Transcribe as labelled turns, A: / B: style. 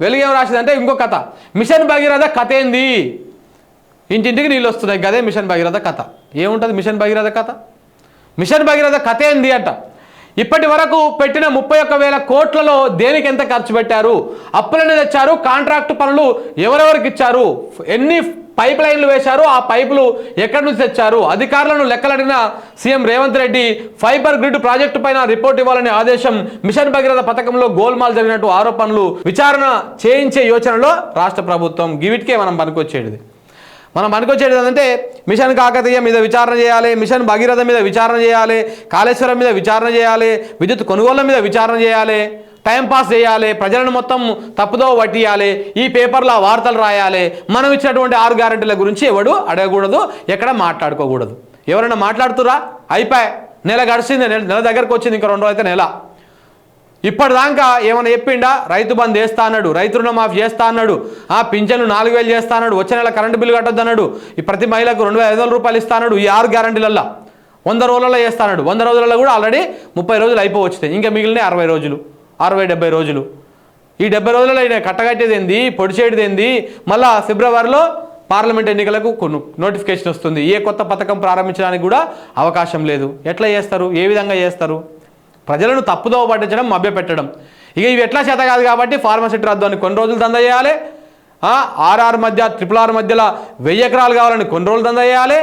A: వెలుగు ఏం రాసిందంటే ఇంకో కథ. మిషన్ భగీరథ కథ ఏంది ఇంటింటికి నీళ్ళు వస్తున్నాయి. గదే మిషన్ భగీరథ కథ. ఏముంటుంది మిషన్ భగీరథ కథ? మిషన్ భగీరథ కథ ఏంది అంట. ఇప్పటి వరకు పెట్టిన ముప్పై ఒక్క వేల కోట్లలో దేనికి ఎంత ఖర్చు పెట్టారు? అప్పులను తెచ్చారు కాంట్రాక్ట్ పనులు ఎవరెవరికి ఇచ్చారు? ఎన్ని పైప్ లైన్లు వేశారు. ఆ పైపులు ఎక్కడి నుంచి తెచ్చారు? అధికారులను లెక్కలడిన CM Revanth Reddy fibre grid project పైన రిపోర్ట్ ఇవ్వాలనే ఆదేశం మిషన్ భగీరథ పథకంలో గోల్మాల్ జరిగినట్టు ఆరోపణలు విచారణ చేయించే యోచనలో రాష్ట్ర ప్రభుత్వం గివిట్కే మనం పనికొచ్చేది మనం పనికొచ్చేది ఏంటంటే మిషన్ కాకతీయ మీద విచారణ చేయాలి మిషన్ భగీరథ మీద విచారణ చేయాలి కాళేశ్వరం మీద విచారణ చేయాలి విద్యుత్ కొనుగోళ్ళ మీద విచారణ చేయాలి. టైం పాస్ చేయాలి ప్రజలను మొత్తం తప్పుదో పట్టియాలి ఈ పేపర్లో వార్తలు రాయాలి. మనం ఇచ్చినటువంటి ఆరు గ్యారెంటీల గురించి ఎవడు అడగకూడదు ఎక్కడ మాట్లాడుకోకూడదు. ఎవరైనా మాట్లాడుతురా? అయిపోయి. నెల గడిచింది నెల నెల దగ్గరకు వచ్చింది ఇంకా రెండు అయితే నెల. ఇప్పటిదాకా ఏమైనా చెప్పిండా? రైతు బంద్ చేస్తా అన్నాడు రైతు రుణమాఫీ చేస్తా అన్నాడు ఆ పింఛన్లు నాలుగు వేలు చేస్తా అన్నాడు వచ్చే నెల కరెంటు బిల్లు కట్టొద్దు అన్నాడు ఈ ప్రతి మహిళకు రెండు వేల ఐదు వందల రూపాయలు ఇస్తా అన్నాడు ఈ ఆరు గ్యారంటీలల్లో వంద రోజులలో చేస్తా అన్నాడు. వంద రోజులలో కూడా ఆల్రెడీ ముప్పై రోజులు అయిపోవచ్చుతాయి ఇంకా మిగిలిన అరవై రోజులు. అరవై డెబ్బై రోజులు. ఈ డెబ్బై రోజులలో ఆయన కట్టగట్టేది ఏంది? పొడి ఏంది? మళ్ళా ఫిబ్రవరిలో పార్లమెంట్ ఎన్నికలకు కొన్ని నోటిఫికేషన్ వస్తుంది. ఏ కొత్త పథకం ప్రారంభించడానికి కూడా అవకాశం లేదు. ఎట్లా చేస్తారు? ఏ విధంగా చేస్తారు? ప్రజలను తప్పుదోవ పట్టించడం మభ్యపెట్టడం. ఇక ఇవి ఎట్లా చేత కాదు కాబట్టి ఫార్మసిటీ రద్దు అని కొన్ని రోజులు దంద చేయాలి. ఆర్ఆర్ మధ్య ట్రిపుల్ ఆర్ మధ్యలో వెయ్యి ఎకరాలు కావాలని కొన్ని రోజులు దంద చేయాలి.